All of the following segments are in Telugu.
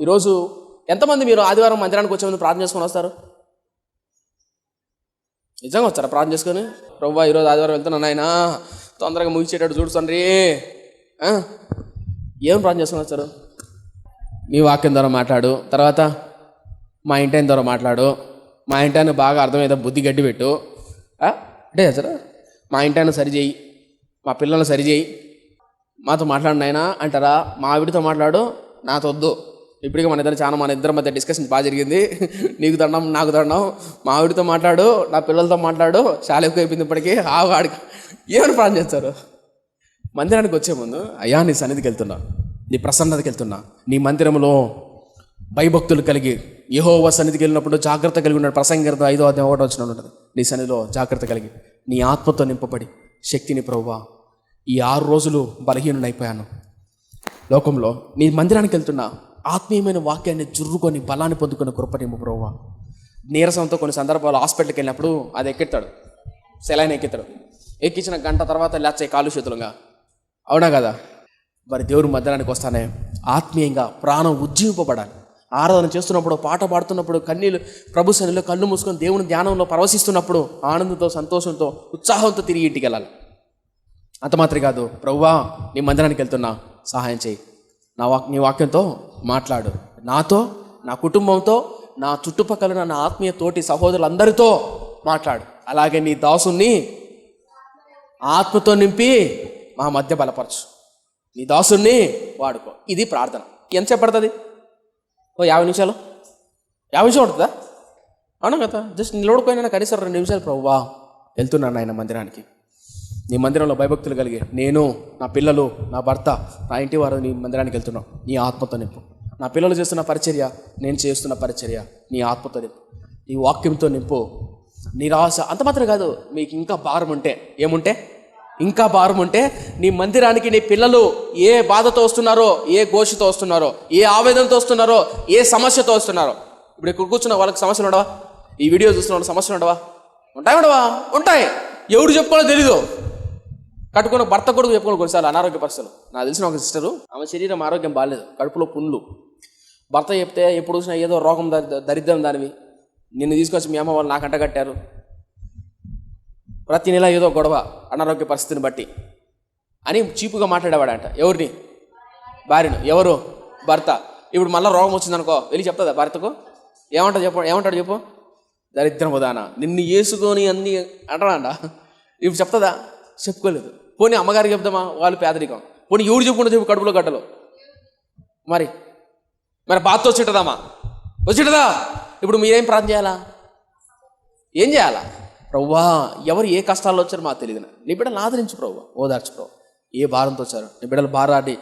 ఈరోజు ఎంతమంది మీరు ఆదివారం మందిరానికి వచ్చే ముందు ప్రార్థన చేసుకొని వస్తారు? నిజంగా వచ్చారా ప్రార్థన చేసుకొని? ప్రభు ఈరోజు ఆదివారం వెళ్తున్నాను ఆయన తొందరగా ముగిచేటట్టు చూడుతండ్రి ఏం ప్రార్థన చేసుకొని వచ్చారు? మీ వాక్యం ద్వారా మాట్లాడు. తర్వాత మా ఇంటి ఆయన ద్వారా మాట్లాడు. మా ఇంటి ఆయన బాగా అర్థమైతే బుద్ధి గడ్డి పెట్టు. అంటే సార్ మా ఇంటి ఆయన సరి మా పిల్లల్ని సరిచేయి మాతో మాట్లాడినాయన అంటారా? మా ఆవిడతో మాట్లాడు. నాతో వద్దు. ఇప్పటికే మన ఇద్దరు చాలా మన ఇద్దరి మధ్య డిస్కషన్ బాగా జరిగింది. నీకు దండం నాకు దండం. మా ఆవిడతో మాట్లాడు నా పిల్లలతో మాట్లాడు. చాలా ఎక్కువ అయిపోయింది ఇప్పటికీ. ఆ వాడికి ఏమని ప్రాణం చేస్తారు? మందిరానికి వచ్చే ముందు అయ్యా నీ సన్నిధికి వెళ్తున్నా. నీ ప్రసన్నతకి వెళ్తున్నా. నీ మందిరంలో భయభక్తులు కలిగి యహోవ సన్నిధికి వెళ్ళినప్పుడు జాగ్రత్త కలిగి ఉన్నాడు. ప్రసంగత ఐదో అధ్యాయం ఒకటో వచ్చిన ఉంటుంది. నీ సన్నిధిలో జాగ్రత్త కలిగి నీ ఆత్మతో నింపబడి శక్తిని ప్రభువా ఈ ఆరు రోజులు బలహీనుడైపోయాను. లోకంలో నీ మందిరానికి వెళ్తున్నా. ఆత్మీయమైన వాక్యాన్ని జుర్రుకొని బలాన్ని పొందుకున్న కృపనిమ్ము ప్రభువా. నీరసంతో కొన్ని సందర్భాలు హాస్పిటల్కి వెళ్ళినప్పుడు అది ఎక్కెత్తాడు సెలైన్ ఎక్కిస్తాడు ఎక్కించిన గంట తర్వాత లేచాయి కాలు చేతులుగా. అవునా కదా? మరి దేవుడు మధ్యాహ్నానికి వస్తానే. ఆత్మీయంగా ప్రాణం ఉజ్జీవింపబడాలి. ఆరాధన చేస్తున్నప్పుడు పాట పాడుతున్నప్పుడు కన్నీళ్ళు ప్రభు శనిలో కళ్ళు మూసుకొని దేవుని ధ్యానంలో ప్రవశిస్తున్నప్పుడు ఆనందంతో సంతోషంతో ఉత్సాహంతో తిరిగి ఇంటికి వెళ్ళాలి. అంత మాత్రమే కాదు. ప్రభువా నీ మందిరానికి వెళ్తున్నా. సహాయం చేయి. నా వాక్ నీ వాక్యంతో మాట్లాడు. నాతో నా కుటుంబంతో నా చుట్టుపక్కల నా ఆత్మీయ తోటి సహోదరులందరితో మాట్లాడు. అలాగే నీ దాసుని ఆత్మతో నింపి మా మధ్య బలపరచు. నీ దాసుని వాడుకో. ఇది ప్రార్థన. ఎంతసేపు పడుతుంది? ఓ యాభై నిమిషాలు? యాభై నిమిషాలు పడుతుందా? అవునా కదా? జస్ట్ నిలబడిపోయినా కనీసం రెండు నిమిషాలు ప్రభువా. వెళ్తున్నాను ఆయన మందిరానికి. నీ మందిరంలో భయభక్తులు కలిగి నేను నా పిల్లలు నా భర్త నా ఇంటి వారు నీ మందిరానికి వెళ్తున్నాం. నీ ఆత్మతో నింపు. నా పిల్లలు చేస్తున్న పరిచర్య నేను చేస్తున్న పరిచర్య నీ ఆత్మతో నింపు. నీ వాక్యంతో నింపు. నిరాశ అంత మాత్రం కాదు మీకు ఇంకా భారం ఉంటే. ఏముంటే? ఇంకా భారం ఉంటే నీ మందిరానికి నీ పిల్లలు ఏ బాధతో వస్తున్నారో ఏ ఘోషతో వస్తున్నారో ఏ ఆవేదనతో వస్తున్నారో ఏ సమస్యతో వస్తున్నారో. ఇప్పుడు ఇక్కడ కూర్చున్న వాళ్ళకి సమస్యలు ఉండవా? ఈ వీడియో చూస్తున్న వాళ్ళకి సమస్యలు ఉండవా? ఉంటాయి ఉండవా? ఉంటాయి. ఎవడు చెప్పుకోవాలో తెలీదు. కట్టుకున్న భర్త కొడుకు చెప్పుకుని కొన్నిసార్లు అనారోగ్య పరిస్థితులు. నాకు తెలిసిన ఒక సిస్టరు ఆమె శరీరం ఆరోగ్యం బాగాలేదు కడుపులో పుండ్లు. భర్త చెప్తే ఎప్పుడు చూసినా ఏదో రోగం దరిద్రం దానివి. నిన్ను తీసుకొచ్చి మీ అమ్మ వాళ్ళు నాకు అంట కట్టారు. ప్రతి నెల ఏదో గొడవ అనారోగ్య పరిస్థితిని బట్టి అని చీపుగా మాట్లాడేవాడంట. ఎవరిని? భార్యను. ఎవరు? భర్త. ఇప్పుడు మళ్ళీ రోగం వచ్చిందనుకో వెళ్ళి చెప్తుందా భర్తకు? ఏమంటా చెప్పు ఏమంటాడు చెప్పు? దరిద్రం ఉదాహరణ నిన్ను వేసుకొని అన్ని అంటాడా ఇప్పుడు చెప్తుందా? చెప్పుకోలేదు. పోనీ అమ్మగారికి చెప్తామా వాళ్ళు పేదరికం. పోనీ ఎవడు చెప్పుకుంటే చెప్పు కడుపులో కట్టలు మరి? మరి బాధతో వచ్చిటదామా వచ్చిటదా ఇప్పుడు మీరేం ప్రార్థన చేయాలా? ఏం చేయాలా? ప్రవ్వా ఎవరు ఏ కష్టాల్లో వచ్చారో మాకు తెలియదు నీ బిడ్డలు ఆదరించు ప్రభు ఓదార్చు ప్రభు ఏ భారంతో వచ్చారు? నీ బిడ్డలు భారాన్ని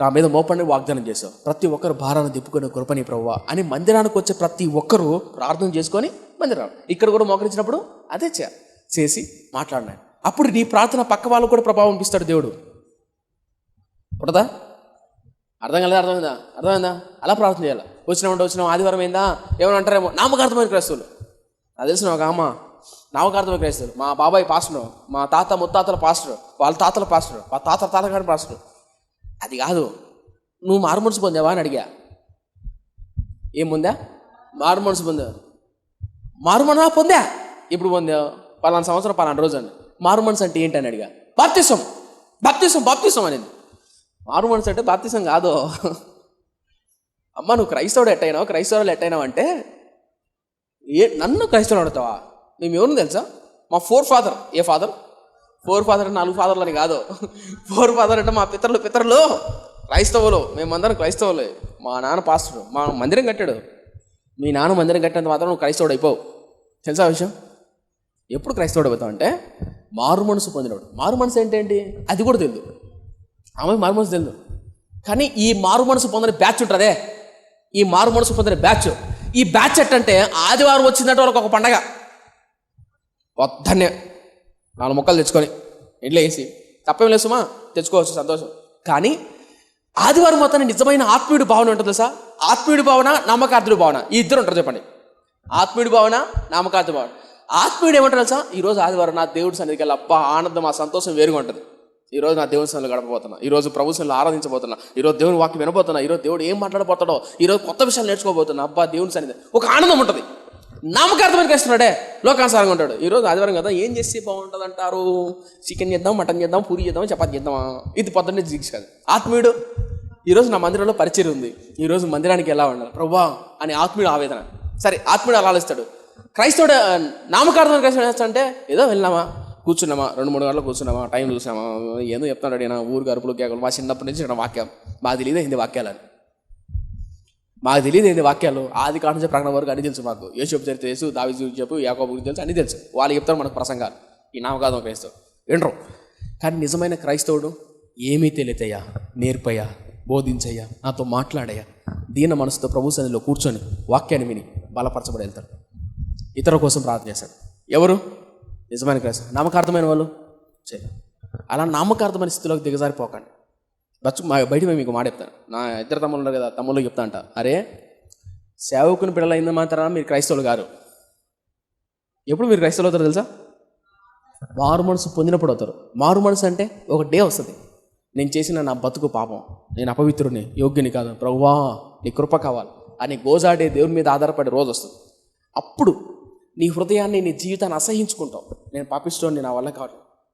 నా మీద మోపండి వాగ్దానం చేశావు. ప్రతి ఒక్కరు భారాన్ని దిప్పుకొని కృపని ప్రవ్వ అని మందిరానికి వచ్చే ప్రతి ఒక్కరు ప్రార్థన చేసుకొని మందిరం ఇక్కడ కూడా మోకరించినప్పుడు అదే చేయాలి. చేసి మాట్లాడినాడు. అప్పుడు నీ ప్రార్థన పక్క వాళ్ళకు కూడా ప్రభావం ఇస్తాడు దేవుడు. పుట్టదా అర్థం కాలేదా? అర్థమైందా అర్థమైందా అలా ప్రార్థన చేయాలి. వచ్చినామంటే వచ్చినాం. ఆదివారం అయిందా? ఏమైనా అంటారేమో? నామకార్థమైన క్రైస్తవులు. నాకు తెలిసిన ఒక అమ్మ. నామకార్థమైన క్రైస్తవులు. మా బాబాయ్ పాస్టర్ మా తాత ముత్తాతల పాస్టర్ వాళ్ళ తాతల పాస్టర్ మా తాత తాతగారి పాస్టర్. అది కాదు. నువ్వు మారుమనసు పొందావా అని అడిగా. ఏం పొందా? మారుమనసు పొందా? మారుమనా? పొందా. ఇప్పుడు పొందావు? పలానా సంవత్సరం పలానా రోజు అండి మారుమనసు అంటే ఏంటి అని అడిగా. బాప్తిసం బాప్తిసం బాప్తిసం అనేది. మారుమనసు అంటే బాప్తిసం కాదు. అమ్మ నువ్వు క్రైస్తవుడు ఎట్టయినావు? క్రైస్తవులు ఎట్టయినావు అంటే ఏ నన్ను క్రైస్తవులు అడుగుతావా మేము ఎవరిని తెలుసా? మా ఫోర్ ఫాదర్. ఏ ఫాదర్? ఫోర్ ఫాదర్ అంటే నాలుగు ఫాదర్లు అని కాదు. ఫోర్ ఫాదర్ అంటే మా పితరులు పితరులు. క్రైస్తవులు. మేమందరం క్రైస్తవులే. మా నాన్న పాస్టర్. మా మందిరం కట్టాడు. మీ నాన్న మందిరం కట్టినంత మాత్రం నువ్వు క్రైస్తవుడు అయిపోవు. తెలుసా ఆ విషయం? ఎప్పుడు క్రైస్తవుడు అవుతావు అంటే మారు మనసు పొందినవాడు. మారు మనసు ఏంటండి అది కూడా తెలియదు ఆమె మారు మనసు తెలియదు కానీ ఈ మారు మనసు పొందిన బ్యాచ్ ఉంటుందే. ఈ మారు మనసు పొందిన బ్యాచ్. ఈ బ్యాచ్ ఎట్టంటే ఆదివారం వచ్చిందంటే వాళ్ళకి ఒక పండగ. వద్దనే నాలుగు మొక్కలు తెచ్చుకొని ఇంట్లో వేసి. తప్పేం లేదు సుమా తెచ్చుకోవచ్చు సంతోషం. కానీ ఆదివారం మొత్తాన్ని నిజమైన ఆత్మీయుడి భావన ఉంటుంది తెలుసా? ఆత్మీయుడి భావన నామకార్థుడి భావన. ఈ ఇద్దరు ఉంటారు చెప్పండి. ఆత్మీయుడి భావన నామకార్థ భావన. ఆత్మీయుడు ఏమంటారు తెలుసా? ఈరోజు ఆదివారం నా దేవుడి సన్నిధికి వెళ్ళి అబ్బా ఆనందం ఆ సంతోషం వేరుగా ఉంటుంది. ఈరోజు నా దేవుని సన్నిధిలో గడపబోతున్నా. ఈరోజు ప్రభు సన్నిలో ఆరాధించబోతున్నా. ఈరోజు దేవుని వాక్యం వినబోతున్నా. ఈరోజు దేవుడు ఏం మాట్లాడబోతాడో ఈరోజు కొత్త విషయాలు నేర్చుకోబోతున్నా. అబ్బా దేవుని సన్నిధి. ఒక ఆనందం ఉంటుంది. నామకార్థమైన కృష్ణుడే లోకానుసారంగా ఉంటాడు. ఈరోజు ఆదివారం కదా ఏం చేస్తే బాగుంటుంది అంటారు చికెన్ చేద్దాం మటన్ చేద్దాం పూరి చేద్దాం చపాతి చేద్దామా? ఇది పొద్దున్నే జిగ్స్ కాదు. ఆత్మీయుడు ఈరోజు నా మందిరంలో పరిచయం ఉంది. ఈరోజు మందిరానికి ఎలా ఉండాలి? ప్రభా అని ఆత్మీయుడు ఆవేదన. సరే ఆత్మీయుడు అలా ఆలోచిస్తాడు? క్రైస్తవుడు నామకార్థం క్రైస్తవుడు అంటే ఏదో వెళ్ళినామా కూర్చున్నామా రెండు మూడు గంటలు కూర్చున్నామా టైం చూసామా ఏదో చెప్తాడు ఈయన ఊరు గరుపులు కేకలు మా చిన్నప్పటి నుంచి ఇక్కడ వాక్యం మాకు తెలియదు హిందీ వాక్యాలని. మాకు తెలియదు ఏంది వాక్యాలు ఆది కాడ నుంచి ప్రకటన వరకు అన్ని తెలుసు మాకు. యేసోపు చరిత్ర తెలుసు దావి గురించి చెప్పు యాకోబు గురించి తెలుసు అన్ని తెలుసు. వాళ్ళు చెప్తారు మనకు ప్రసంగాలు ఈ నామకార్థం క్రైస్తవుడు. వినరు. కానీ నిజమైన క్రైస్తవుడు ఏమీ తెలియతయ్యా నేర్పయ్యా బోధించయ్యా నాతో మాట్లాడయ్యా దీన మనసుతో ప్రభు సన్నిధిలో కూర్చొని వాక్యాన్ని విని బలపరచబడి వెళ్తాడు. ఇతరుల కోసం ప్రార్థన చేశాడు. ఎవరు? నిజమైన క్రైస్తవ నామకార్థమైన వాళ్ళు? సరే అలా నామకార్థమైన స్థితిలోకి దిగజారిపోకండి. బచ్చు మా బయట మేము మీకు మాట చెప్తాను. నా ఇద్దరు తమ్ముళ్ళు ఉన్నారు కదా తమ్ముళ్ళు చెప్తా అంట. అరే సేవకుని పిల్లలు అయింది మాత్రం మీరు క్రైస్తవులు గారు ఎప్పుడు మీరు క్రైస్తవులు అవుతారు తెలుసా? మారు మనసు పొందినప్పుడు అవుతారు. మారు మనసు అంటే ఒక డే వస్తుంది. నేను చేసిన నా బతుకు పాపం. నేను అపవిత్రుని యోగ్యుని కాదు. ప్రభువా నీ కృప కావాలి. అని గోజాడే దేవుని మీద ఆధారపడే రోజు వస్తుంది. అప్పుడు నీ హృదయాన్ని నీ జీవితాన్ని అసహించుకుంటావు. నేను పాపిస్తోని నా వల్ల కాదు.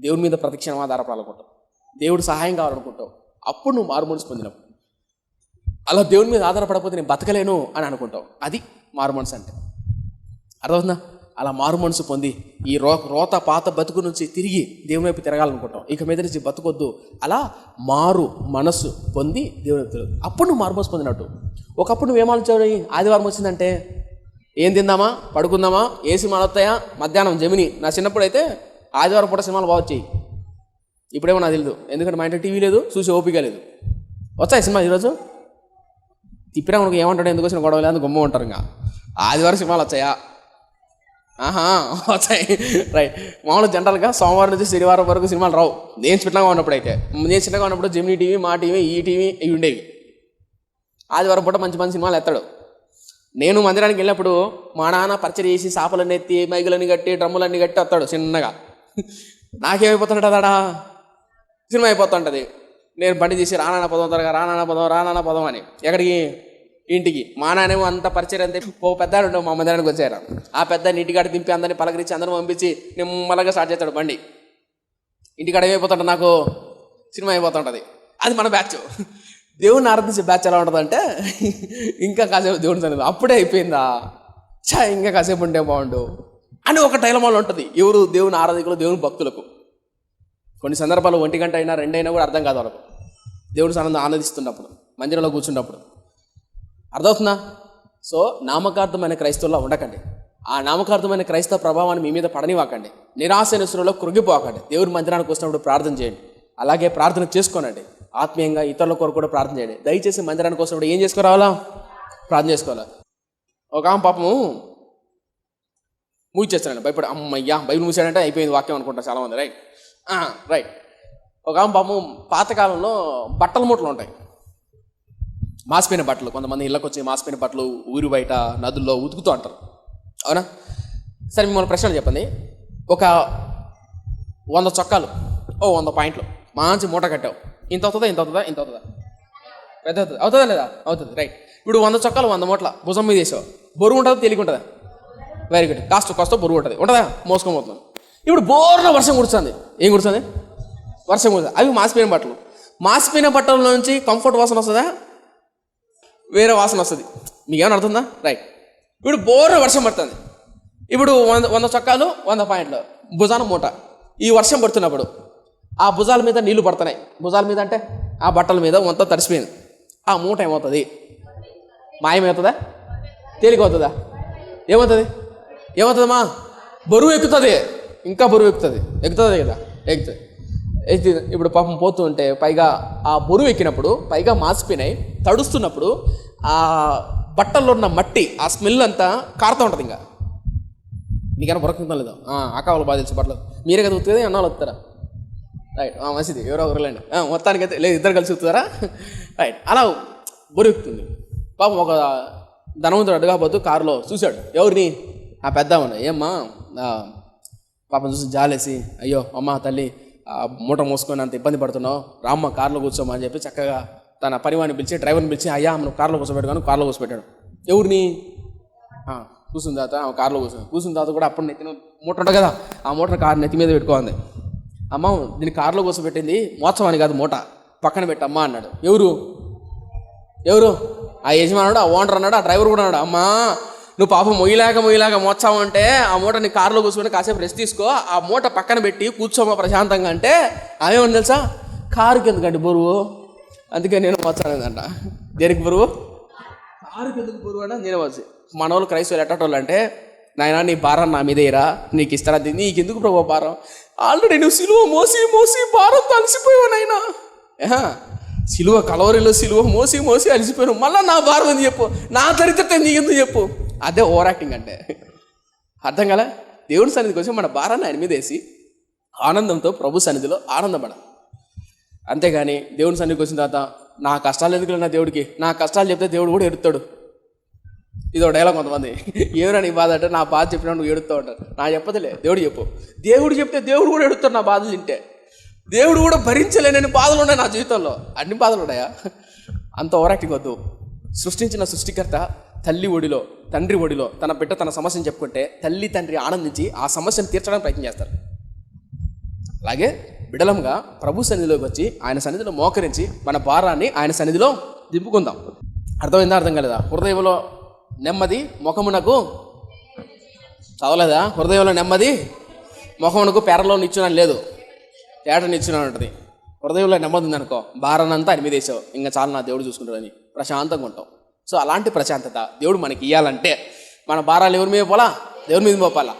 దేవుని మీద ప్రతిక్షణం ఆధారపడాలనుకుంటావు. దేవుడు సహాయం కావాలనుకుంటావు. అప్పుడు నువ్వు మారుమనసు పొందినవు. పొందినప్పుడు అలా దేవుని మీద ఆధారపడకపోతే నేను బతకలేను అని అనుకుంటావు. అది మారుమనసు అంటే. అర్థమవుతుందా? అలా మారు మనసు పొంది ఈ రో రోత పాత బతుకు నుంచి తిరిగి దేవుని వైపు తిరగాలనుకుంటాం ఇక మీద నుంచి బతుకొద్దు. అలా మారు మనసు పొంది దేవుని అప్పుడు నువ్వు మారు మనసు పొందినట్టు. ఒకప్పుడు నువ్వు ఏమాలోచావు ఆదివారం వచ్చిందంటే ఏం తిందామా? పడుకుందామా? ఏ సినిమాలు వస్తాయా? మధ్యాహ్నం జమిని. నా చిన్నప్పుడు అయితే ఆదివారం పూట సినిమాలు బాగా వచ్చాయి. ఇప్పుడేమో నాకు తెలియదు ఎందుకంటే మా ఇంట్లో టీవీ లేదు చూసి ఓపిక లేదు. వస్తాయి సినిమా ఈరోజు? తిప్పినా మనకు ఏమంటాడు ఎందుకు వచ్చిన గొడవ లేదు గొమ్మ ఉంటారు ఇంకా. ఆదివారం సినిమాలు వచ్చాయా ఆహా వచ్చాయి రైట్. మామూలు జనరల్గా సోమవారం నుంచి శనివారం వరకు సినిమాలు రావు. నేను చిన్నగా ఉన్నప్పుడు అయితే నేను చిన్నగా ఉన్నప్పుడు Gemini TV Maa TV E TV ఇవి ఉండేవి. ఆదివారం పూట మంచి మంచి సినిమాలు ఎత్తాడు. నేను మందిరానికి వెళ్ళినప్పుడు మా నాన్న పరిచయం చేసి చేపలన్నీ ఎత్తి మైకులన్నీ కట్టి డ్రమ్ములన్నీ కట్టి వస్తాడు చిన్నగా. నాకేమైపోతుంటాడా సినిమా అయిపోతుంటుంది. నేను బండి తీసి రానాన్న పదం త్వరగా రానాన్న పదం రానాన్న పదం అని. ఎక్కడికి? ఇంటికి. మా నాన్నేమో అంత పరిచయం అంతే ఓ పెద్ద మా మందిరానికి వచ్చారు. ఆ పెద్ద ఇంటికాడ దింపి అందరిని పలకరించి అందరిని పంపించి నిమ్మలగా స్టార్ట్ చేస్తాడు బండి. ఇంటికాడ ఏమైపోతుంటుంది నాకు? సినిమా అయిపోతుంటుంది. అది మన బ్యాచ్. దేవుడిని ఆరాధించే బ్యాచ్ ఎలా ఉంటుందంటే ఇంకా కాసేపు దేవుని సన్నిధి అప్పుడే అయిపోయిందా? చా ఇంకా కాసేపు ఉంటే బాగుండు. అని ఒక టైలమాలు ఉంటుంది. ఎవరు దేవుని ఆరాధికులు దేవుని భక్తులకు? కొన్ని సందర్భాలు ఒంటి గంట అయినా రెండైనా కూడా అర్థం కాదు వాళ్ళకు. దేవుడి ఆనందం ఆనందిస్తున్నప్పుడు మందిరంలో కూర్చున్నప్పుడు. అర్థమవుతుందా? సో నామకార్థమైన క్రైస్తవుల్లో ఉండకండి. ఆ నామకార్థమైన క్రైస్తవ ప్రభావాన్ని మీ మీద పడనివ్వకండి. నిరాశ నిస్సులో కృగిపోకండి. దేవుడి మందిరానికి వచ్చినప్పుడు ప్రార్థన చేయండి. అలాగే ప్రార్థన చేసుకోనండి. ఆత్మీయంగా ఇతరుల కొరకు కూడా ప్రార్థన చేయండి. దయచేసి మందిరానికి కూడా ఏం చేసుకురావాలా? ప్రార్థన చేసుకోవాలా? ఒక ఆమె పాపము మూసేస్తానండి భయపడి అమ్మయ్యా బైబిల్ మూసాడంటే అయిపోయింది వాక్యం అనుకుంటా చాలామంది రైట్? రైట్. ఒక ఆమె పాపం పాతకాలంలో బట్టల మూటలు ఉంటాయి. మాసిపోయిన బట్టలు కొంతమంది ఇళ్ళకి వచ్చి మాసిపోయిన బట్టలు ఊరి బయట నదుల్లో ఉతుకుతూ అంటారు అవునా? సరే మిమ్మల్ని ప్రశ్నలు చెప్పండి. ఒక వంద చొక్కాలు ఓ వంద పాయింట్లు మంచి మూట కట్టావు. ఇంత అవుతుందా ఇంత అవుతుందా ఇంత అవుతుందా? పెద్ద అవుతుంది? అవుతుందా లేదా? అవుతుంది రైట్ ఇప్పుడు వంద చొక్కాలు వంద మూట్ల భుజం మీద వేసావు. బరువు ఉంటుందా తేలిక ఉంటుందా? వెరీ గుడ్ కాస్ట్ కాస్త బరువు ఉంటుంది. ఉంటుందా? మోసుకోబోతుంది ఇప్పుడు బోర్న వర్షం కుడుస్తుంది ఏం కుడుతుంది వర్షం కుడుతుంది అవి మాసిపోయిన బట్టలు. మాసిపోయిన బట్టల నుంచి కంఫర్ట్ వాసన వస్తుందా? వేరే వాసన వస్తుంది. మీకు ఏమైనా అర్థందా రైట్ ఇప్పుడు బోర్న వర్షం పడుతుంది. ఇప్పుడు వంద వంద చొక్కాలు వంద పాయింట్లు. భుజాన మూట. ఈ వర్షం పడుతున్నప్పుడు ఆ భుజాల మీద నీళ్ళు పడుతున్నాయి. భుజాల మీద అంటే ఆ బట్టల మీద మొత్తం తడిసిపోయింది. ఆ మూట ఏమవుతుంది? మాయమవుతుందా? తేలికవుతుందా? ఏమవుతుంది? ఏమవుతుందమ్మా? బరువు ఎక్కుతుంది. ఇంకా బరువు ఎక్కుతుంది. ఎక్కుతుంది కదా? ఎక్కుతుంది. ఎక్కి ఇప్పుడు పాపం పోతూ ఉంటే పైగా ఆ బరువు ఎక్కినప్పుడు పైగా మాసిపోయినాయి. తడుస్తున్నప్పుడు ఆ బట్టల్లో ఉన్న మట్టి ఆ స్మెల్ అంతా కారుతూ ఉంటుంది ఇంకా. మీకైనా బురకుంటాం లేదు? అక్కవాళ్ళు బాగా తెలుసు బట్టలు మీరే కదా ఉత్తుంది అన్నాళ్ళు వస్తారా రైట్ మంచిది. ఎవరో ఒకరులేండి మొత్తానికి అయితే లేదు ఇద్దరు కలిసి వస్తారా రైట్ అలా బొరుకుతుంది పాపం ఒక ధనవంతుడు అడ్డుగా కారులో చూశాడు. ఎవరిని? ఆ పెద్ద ఏమ్మా? పాపం చూసి జాలేసి అయ్యో అమ్మ తల్లి మూట మోసుకొని అంత ఇబ్బంది పడుతున్నావు. రామ్మ కార్లో కూర్చోమని చెప్పి చక్కగా తన పరివాణి పిలిచి డ్రైవర్ని పిలిచి అయ్యా మనం కార్లో కూర్చోబెట్టుకొని కారులో కూర్చోబెట్టాడు. ఎవరిని? ఆ, కూర్చున్న తర్వాత కారులో కూర్చుంది. కూర్చున్న తర్వాత కూడా అప్పుడు నెత్తిన మూట ఉంటుంది కదా ఆ మూట కారు నెత్తి మీద పెట్టుకోంది అమ్మ దీన్ని కారులో కూర్చోబెట్టింది మోత్సవం అని కాదు మూట. పక్కన పెట్టమ్మా అన్నాడు. ఎవరు? ఎవరు? ఆ యజమానుడు ఆ ఓనర్ అన్నాడు ఆ డ్రైవర్ కూడా అన్నాడు. అమ్మా నువ్వు పాపం మొయ్యలాగా మొయ్యలాగా మోచావు అంటే ఆ మూట నీ కారులో కూర్చొని కాసేపు రెస్ట్ తీసుకో. ఆ మూట పక్కన పెట్టి కూర్చోమా ప్రశాంతంగా అంటే ఆమెమని తెలుసా? కారుకి ఎందుకండి బరువు? అందుకే నేను మోచానందంట దేనికి బరువు? కారుకి ఎందుకు బరువు అంటే నేను వచ్చి మన వాళ్ళు క్రైస్తవులు ఎట్టటోళ్ళు అంటే నాయన నీ భారం నా మీదేరా నీకు ఇస్తారా? నీకు ఎందుకు ప్రభు భారం? ఆల్రెడీ నువ్వు సిలువ మోసి మోసి భారం తలసిపోయావు నాయనా. ఏహా, సిలువ కలవరిలో సిలువ మోసి మోసి అలసిపోయాను మళ్ళీ నా భారం అని చెప్పు? నా దరిద్రత నీకెందుకు చెప్పు? అదే ఓవర్ యాక్టింగ్ అంటే. అర్థం కదా దేవుని సన్నిధికి వచ్చి మన భారాన్ని ఆయన మీద వేసి ఆనందంతో ప్రభు సన్నిధిలో ఆనందపడ అంతేగాని దేవుని సన్నిధికి వచ్చిన తర్వాత నా కష్టాలు ఎందుకు నా దేవుడికి? నా కష్టాలు చెప్తే దేవుడు కూడా ఎడుతాడు ఇదో డైలాగ్ కొంతమంది ఏమైనా నీ బాధ? అంటే నా బాధ చెప్పినా నువ్వు ఎడుతూ ఉంటారు నా చెప్పదులే దేవుడు చెప్పు. దేవుడు చెప్తే దేవుడు కూడా ఎడుతాడు నా బాధలు తింటే. దేవుడు కూడా భరించలేనని బాధలు ఉన్నాయి నా జీవితంలో. అన్ని బాధలు ఉన్నాయా? అంత ఓవరాక్టింగ్ వద్దు. సృష్టించిన సృష్టికర్త తల్లి ఒడిలో తండ్రి ఒడిలో తన బిడ్డ తన సమస్యను చెప్పుకుంటే తల్లి తండ్రి ఆనందించి ఆ సమస్యను తీర్చడానికి ప్రయత్నం చేస్తారు. అలాగే బిడలంగా ప్రభు సన్నిధిలోకి వచ్చి ఆయన సన్నిధిలో మోకరించి మన భారాన్ని ఆయన సన్నిధిలో దింపుకుందాం. అర్థమైందా అర్థం కాలేదా? హృదయంలో నెమ్మది ముఖమునకు చదవలేదా? హృదయంలో నెమ్మది ముఖమునకు పేరలో నిచ్చునని లేదు. తేట నిచ్చున ఉంటుంది. హృదయంలో నెమ్మది ఉందనుకో భారానంతా ఆయన మీద ఇంకా చాలా నా దేవుడు చూసుకుంటాడని ప్రశాంతంగా ఉంటాం సో అలాంటి ప్రశాంతత దేవుడు మనకి ఇవ్వాలంటే మన భారాలు ఎవరి మీద పోలా దేవుడి మీద పోపాలా